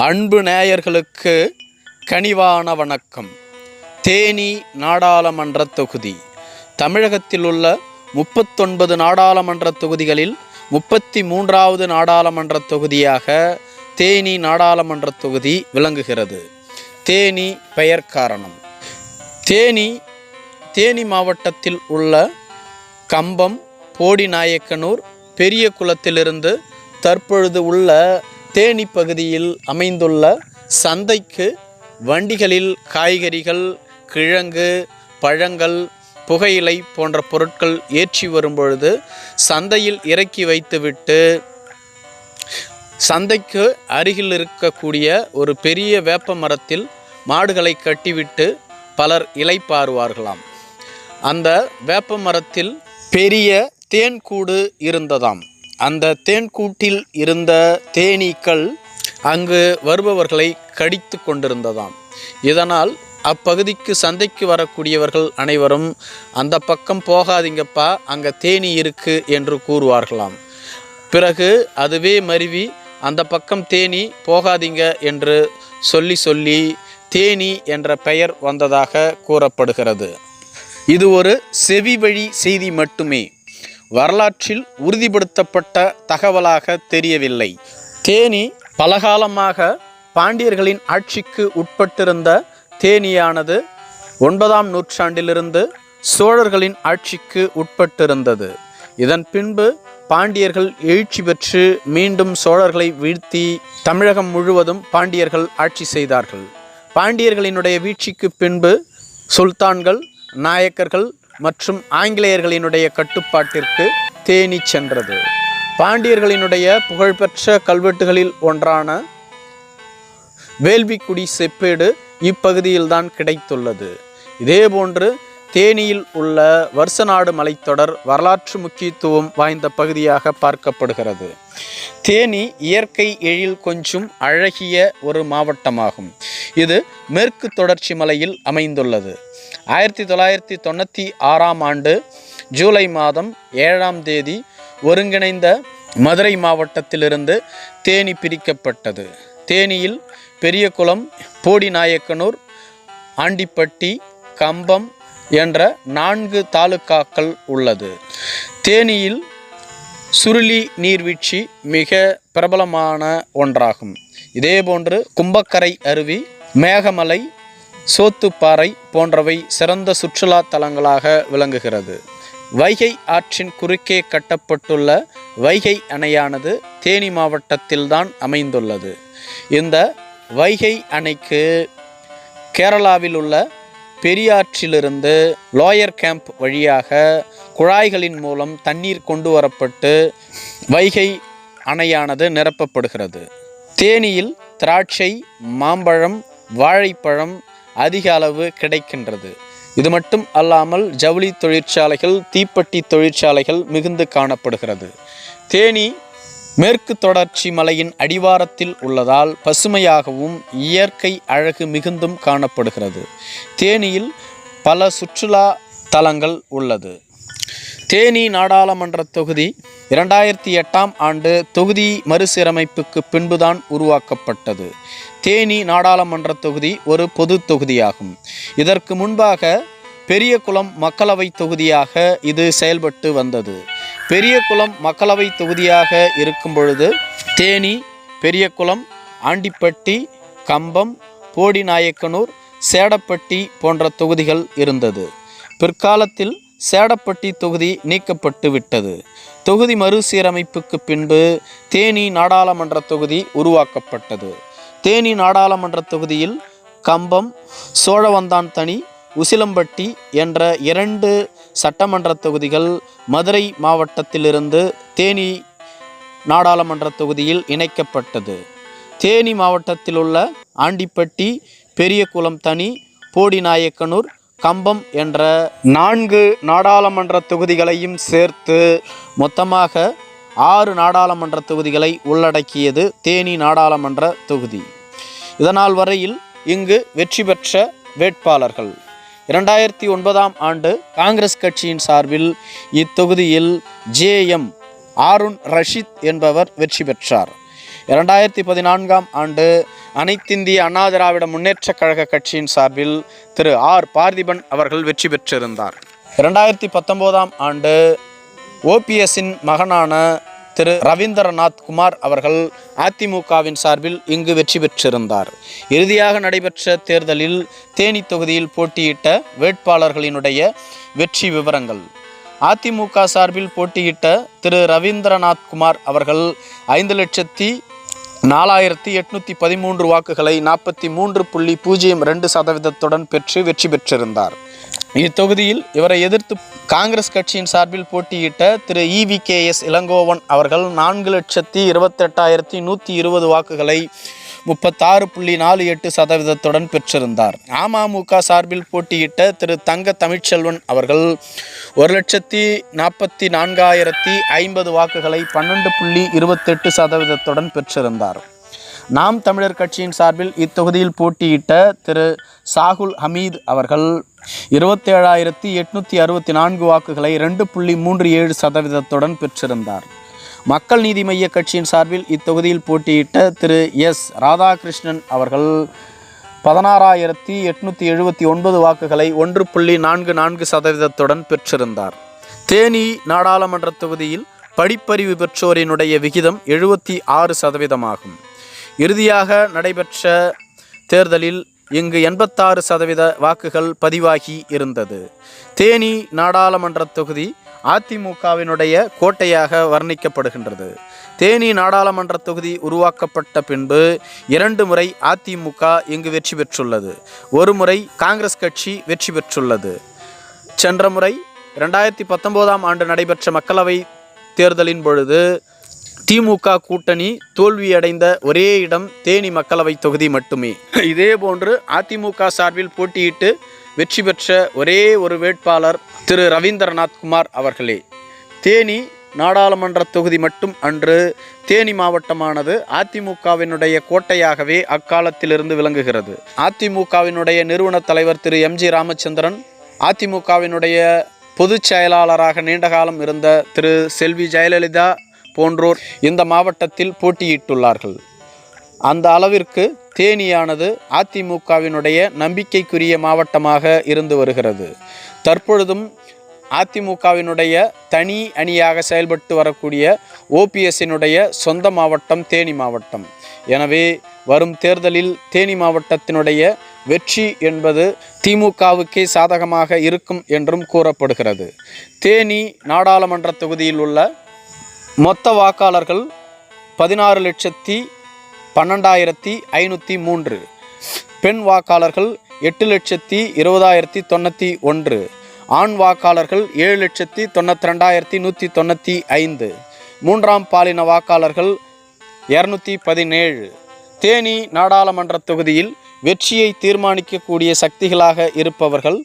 அன்பு நேயர்களுக்கு கனிவான வணக்கம். தேனி நாடாளுமன்ற தொகுதி. தமிழகத்தில் உள்ள முப்பத்தொன்பது நாடாளுமன்ற தொகுதிகளில் முப்பத்தி மூன்றாவது நாடாளுமன்ற தொகுதியாக தேனி நாடாளுமன்ற தொகுதி விளங்குகிறது. தேனி பெயர் காரணம். தேனி தேனி மாவட்டத்தில் உள்ள கம்பம் போடிநாயக்கனூர் பெரிய குளத்திலிருந்து தற்பொழுது உள்ள தேனி பகுதியில் அமைந்துள்ள சந்தைக்கு வண்டிகளில் காய்கறிகள் கிழங்கு பழங்கள் புகையிலை போன்ற பொருட்கள் ஏற்றி வரும்பொழுது சந்தையில் இறக்கி வைத்துவிட்டு சந்தைக்கு அருகில் இருக்கக்கூடிய ஒரு பெரிய வேப்ப மரத்தில் மாடுகளை கட்டிவிட்டு பலர் இலைப்பாருவார்களாம் அந்த வேப்ப மரத்தில் பெரிய தேன்கூடு இருந்ததாம். அந்த தேன்கூட்டில் இருந்த தேனீக்கள் அங்கு வருபவர்களை கடித்து கொண்டிருந்ததாம். இதனால் அப்பகுதிக்கு சந்தைக்கு வரக்கூடியவர்கள் அனைவரும் அந்த பக்கம் போகாதீங்கப்பா அங்கே தேனி இருக்கு என்று கூறுவார்களாம். பிறகு அதுவே மருவி அந்த பக்கம் தேனி போகாதீங்க என்று சொல்லி சொல்லி தேனி என்ற பெயர் வந்ததாக கூறப்படுகிறது. இது ஒரு செவி வழி செய்தி மட்டுமே. வரலாற்றில் உறுதிப்படுத்தப்பட்ட தகவலாக தெரியவில்லை. தேனி பலகாலமாக பாண்டியர்களின் ஆட்சிக்கு உட்பட்டிருந்த தேனியானது ஒன்பதாம் நூற்றாண்டிலிருந்து சோழர்களின் ஆட்சிக்கு உட்பட்டிருந்தது. இதன் பின்பு பாண்டியர்கள் எழுச்சி பெற்று மீண்டும் சோழர்களை வீழ்த்தி தமிழகம் முழுவதும் பாண்டியர்கள் ஆட்சி செய்தார்கள். பாண்டியர்களினுடைய வீழ்ச்சிக்கு பின்பு சுல்தான்கள் நாயக்கர்கள் மற்றும் ஆங்கிலேயர்களினுடைய கட்டுப்பாட்டிற்கு தேனி சென்றது. பாண்டியர்களினுடைய புகழ்பெற்ற கல்வெட்டுகளில் ஒன்றான வேள்விக்குடி செப்பேடு இப்பகுதியில்தான் கிடைத்துள்ளது. இதேபோன்று தேனியில் உள்ள வருசநாடு மலைத்தொடர் வரலாற்று முக்கியத்துவம் வாய்ந்த பகுதியாக பார்க்கப்படுகிறது. தேனி இயற்கை எழில் கொஞ்சம் அழகிய ஒரு மாவட்டமாகும். இது மேற்கு தொடர்ச்சி மலையில் அமைந்துள்ளது. ஆயிரத்தி தொள்ளாயிரத்தி தொண்ணூற்றி ஆறாம் ஆண்டு ஜூலை மாதம் ஏழாம் தேதி ஒருங்கிணைந்த மதுரை மாவட்டத்திலிருந்து தேனி பிரிக்கப்பட்டது. தேனியில் பெரியகுளம் போடிநாயக்கனூர் ஆண்டிப்பட்டி கம்பம் என்ற நான்கு தாலுக்காக்கள் உள்ளது. தேனியில் சுருளி நீர்வீழ்ச்சி மிக பிரபலமான ஒன்றாகும். இதேபோன்று கும்பக்கரை அருவி மேகமலை சோத்துப்பாறை போன்றவை சிறந்த சுற்றுலா தலங்களாக விளங்குகிறது. வைகை ஆற்றின் குறுக்கே கட்டப்பட்டுள்ள வைகை அணையானது தேனி மாவட்டத்தில்தான் அமைந்துள்ளது. இந்த வைகை அணைக்கு கேரளாவில் உள்ள பெரியாற்றிலிருந்து லோயர் கேம்ப் வழியாக குழாய்களின் மூலம் தண்ணீர் கொண்டு வரப்பட்டு வைகை அணையானது நிரப்பப்படுகிறது. தேனியில் திராட்சை மாம்பழம் வாழைப்பழம் அதிக அளவு கிடைக்கின்றது. இது மட்டும் அல்லாமல் ஜவுளி தொழிற்சாலைகள் தீப்பெட்டி தொழிற்சாலைகள் மிகுந்து காணப்படுகிறது. தேனி மேற்கு தொடர்ச்சி மலையின் அடிவாரத்தில் உள்ளதால் பசுமையாகவும் இயற்கை அழகு மிகுந்தும் காணப்படுகிறது. தேனியில் பல சுற்றுலா தலங்கள் உள்ளது. தேனி நாடாளுமன்ற தொகுதி இரண்டாயிரத்தி எட்டாம் ஆண்டு தொகுதி மறுசீரமைப்புக்கு பின்புதான் உருவாக்கப்பட்டது. தேனி நாடாளுமன்ற தொகுதி ஒரு பொது தொகுதியாகும். இதற்கு முன்பாக பெரியகுளம் மக்களவை தொகுதியாக இது செயல்பட்டு வந்தது. பெரியகுளம் மக்களவை தொகுதியாக இருக்கும் பொழுது தேனி பெரியகுளம் ஆண்டிப்பட்டி கம்பம் போடிநாயக்கனூர் சேடப்பட்டி போன்ற தொகுதிகள் இருந்தது. பிற்காலத்தில் சேடப்பட்டி தொகுதி நீக்கப்பட்டு விட்டது. தொகுதி மறுசீரமைப்புக்கு பின்பு தேனி நாடாளுமன்ற தொகுதி உருவாக்கப்பட்டது. தேனி நாடாளுமன்ற தொகுதியில் கம்பம் சோழவந்தான் தனி உசிலம்பட்டி என்ற இரண்டு சட்டமன்ற தொகுதிகள் மதுரை மாவட்டத்திலிருந்து தேனி நாடாளுமன்ற தொகுதியில் இணைக்கப்பட்டது. தேனி மாவட்டத்தில் உள்ள ஆண்டிப்பட்டி பெரியகுளம் தனி போடிநாயக்கனூர் கம்பம் என்ற நான்கு நாடாளுமன்ற தொகுதிகளையும் சேர்த்து மொத்தமாக ஆறு நாடாளுமன்ற தொகுதிகளை உள்ளடக்கியது தேனி நாடாளுமன்ற தொகுதி. இதனால் வரையில் இங்கு வெற்றி பெற்ற வேட்பாளர்கள். இரண்டாயிரத்தி ஒன்பதாம் ஆண்டு காங்கிரஸ் கட்சியின் சார்பில் இத்தொகுதியில் ஜேஎம் ஆருண் ரஷீத் என்பவர் வெற்றி பெற்றார். இரண்டாயிரத்தி பதினான்காம் ஆண்டு அனைத்திந்திய அண்ணா திராவிட முன்னேற்றக் கழக கட்சியின் சார்பில் திரு ஆர் பார்த்திபன் அவர்கள் வெற்றி பெற்றிருந்தார். இரண்டாயிரத்தி பத்தொம்போதாம் ஆண்டு ஓபிஎஸ்ஸின் மகனான திரு ரவீந்திரநாத் குமார் அவர்கள் அதிமுகவின் சார்பில் இங்கு வெற்றி பெற்றிருந்தார். இறுதியாக நடைபெற்ற தேர்தலில் தேனி தொகுதியில் போட்டியிட்ட வேட்பாளர்களினுடைய வெற்றி விவரங்கள். அதிமுக சார்பில் போட்டியிட்ட திரு ரவீந்திரநாத் குமார் அவர்கள் ஐந்து லட்சத்தி நாலாயிரத்தி எட்நூற்றி பதிமூன்று வாக்குகளை நாற்பத்தி மூன்று புள்ளி பூஜ்ஜியம் ரெண்டு சதவீதத்துடன் பெற்று வெற்றி பெற்றிருந்தார். இத்தொகுதியில் இவரை எதிர்த்து காங்கிரஸ் கட்சியின் சார்பில் போட்டியிட்ட திரு E V K S Elangovan அவர்கள் நான்கு லட்சத்தி இருபத்தெட்டாயிரத்தி நூற்றி இருபது வாக்குகளை முப்பத்தாறு புள்ளி நாலு எட்டு சதவீதத்துடன் பெற்றிருந்தார். அமமுக சார்பில் போட்டியிட்ட திரு தங்க தமிழ்ச்செல்வன் அவர்கள் ஒரு லட்சத்தி நாற்பத்தி நான்காயிரத்தி ஐம்பது வாக்குகளை பன்னெண்டு புள்ளி இருபத்தெட்டு சதவீதத்துடன் பெற்றிருந்தார். நாம் தமிழர் கட்சியின் சார்பில் இத்தொகுதியில் போட்டியிட்ட திரு சாகுல் ஹமீத் அவர்கள் இருபத்தேழாயிரத்தி எட்நூற்றி அறுபத்தி நான்கு வாக்குகளை ரெண்டு புள்ளி மூன்று ஏழு சதவீதத்துடன் பெற்றிருந்தார். மக்கள் நீதி மைய கட்சியின் சார்பில் இத்தொகுதியில் போட்டியிட்ட திரு எஸ். ராதாகிருஷ்ணன் அவர்கள் பதினாறாயிரத்தி எட்நூற்றி எழுபத்தி ஒன்பது வாக்குகளை ஒன்று புள்ளி நான்கு நான்கு சதவீதத்துடன் பெற்றிருந்தார். தேனி நாடாளுமன்ற தொகுதியில் படிப்பறிவு பெற்றோரினுடைய விகிதம் எழுபத்தி ஆறு சதவீதமாகும். இறுதியாக நடைபெற்ற தேர்தலில் இங்கு எண்பத்தாறு சதவீத வாக்குகள் பதிவாகி இருந்தது. தேனி நாடாளுமன்ற தொகுதி அதிமுகவினுடைய கோட்டையாக வர்ணிக்கப்படுகின்றது. தேனி நாடாளுமன்ற தொகுதி உருவாக்கப்பட்ட பின்பு இரண்டு முறை அதிமுக இங்கு வெற்றி பெற்றுள்ளது. ஒரு முறை காங்கிரஸ் கட்சி வெற்றி பெற்றுள்ளது. சென்ற முறை ரெண்டாயிரத்தி பத்தொம்போதாம் ஆண்டு நடைபெற்ற மக்களவை தேர்தலின் பொழுது திமுக கூட்டணி தோல்வியடைந்த ஒரே இடம் தேனி மக்களவை தொகுதி மட்டுமே. இதே போன்று அதிமுக சார்பில் போட்டியிட்டு வெற்றி பெற்ற ஒரே ஒரு வேட்பாளர் திரு ரவீந்திரநாத் குமார் அவர்களே. தேனி நாடாளுமன்ற தொகுதி மட்டும் அன்று தேனி மாவட்டமானது அதிமுகவினுடைய கோட்டையாகவே அக்காலத்திலிருந்து விளங்குகிறது. அதிமுகவினுடைய நிறுவன தலைவர் திரு எம்ஜி ராமச்சந்திரன் அதிமுகவினுடைய பொதுச் செயலாளராக நீண்ட காலம் இருந்த திரு செல்வி ஜெயலலிதா போன்றோர் இந்த மாவட்டத்தில் போட்டியிட்டுள்ளார்கள். அந்த அளவிற்கு தேனியானது அதிமுகவினுடைய நம்பிக்கைக்குரிய மாவட்டமாக இருந்து வருகிறது. தற்பொழுதும் அதிமுகவினுடைய தனி அணியாக செயல்பட்டு வரக்கூடிய ஓபிஎஸ்ஸினுடைய சொந்த மாவட்டம் தேனி மாவட்டம். எனவே வரும் தேர்தலில் தேனி மாவட்டத்தினுடைய வெற்றி என்பது திமுகவுக்கே சாதகமாக இருக்கும் என்றும் கூறப்படுகிறது. தேனி நாடாளுமன்ற தொகுதியில் உள்ள மொத்த வாக்காளர்கள் பதினாறு லட்சத்தி பன்னெண்டாயிரத்தி ஐநூற்றி மூன்று. பெண் வாக்காளர்கள் எட்டு லட்சத்தி இருபதாயிரத்தி தொண்ணூற்றி ஒன்று. ஆண் வாக்காளர்கள் ஏழு லட்சத்தி தொண்ணூற்றி ரெண்டாயிரத்தி நூற்றி தொண்ணூற்றி ஐந்து. மூன்றாம் பாலின வாக்காளர்கள் இரநூத்தி பதினேழு. தேனி நாடாளுமன்ற தொகுதியில் வெற்றியை தீர்மானிக்கக்கூடிய சக்திகளாக இருப்பவர்கள்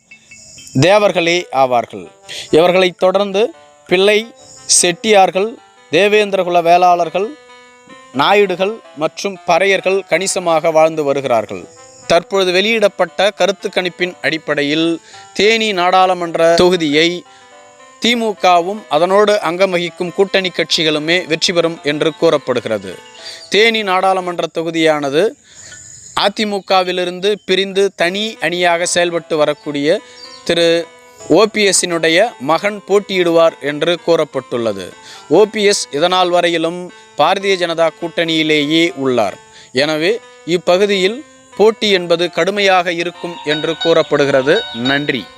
தேவர்களே ஆவார்கள். இவர்களைத் தொடர்ந்து பிள்ளை செட்டியார்கள் தேவேந்திரகுல வேளாளர்கள் நாயுடுகள் மற்றும் பறையர்கள் கணிசமாக வாழ்ந்து வருகிறார்கள். தற்பொழுது வெளியிடப்பட்ட கருத்து கணிப்பின் அடிப்படையில் தேனி நாடாளுமன்ற தொகுதியை திமுகவும் அதனோடு அங்கம் வகிக்கும் கூட்டணி கட்சிகளுமே வெற்றி பெறும் என்று கூறப்படுகிறது. தேனி நாடாளுமன்ற தொகுதியானது அதிமுகவிலிருந்து பிரிந்து தனி அணியாக செயல்பட்டு வரக்கூடிய திரு. ஓபிஎஸ்ஸினுடைய மகன் போட்டியிடுவார் என்று கூறப்பட்டுள்ளது. ஓபிஎஸ் இதனால் வரையிலும் பாரதிய ஜனதா கூட்டணியிலேயே உள்ளார். எனவே இப்பகுதியில் போட்டி என்பது கடுமையாக இருக்கும் என்று கூறப்படுகிறது. நன்றி.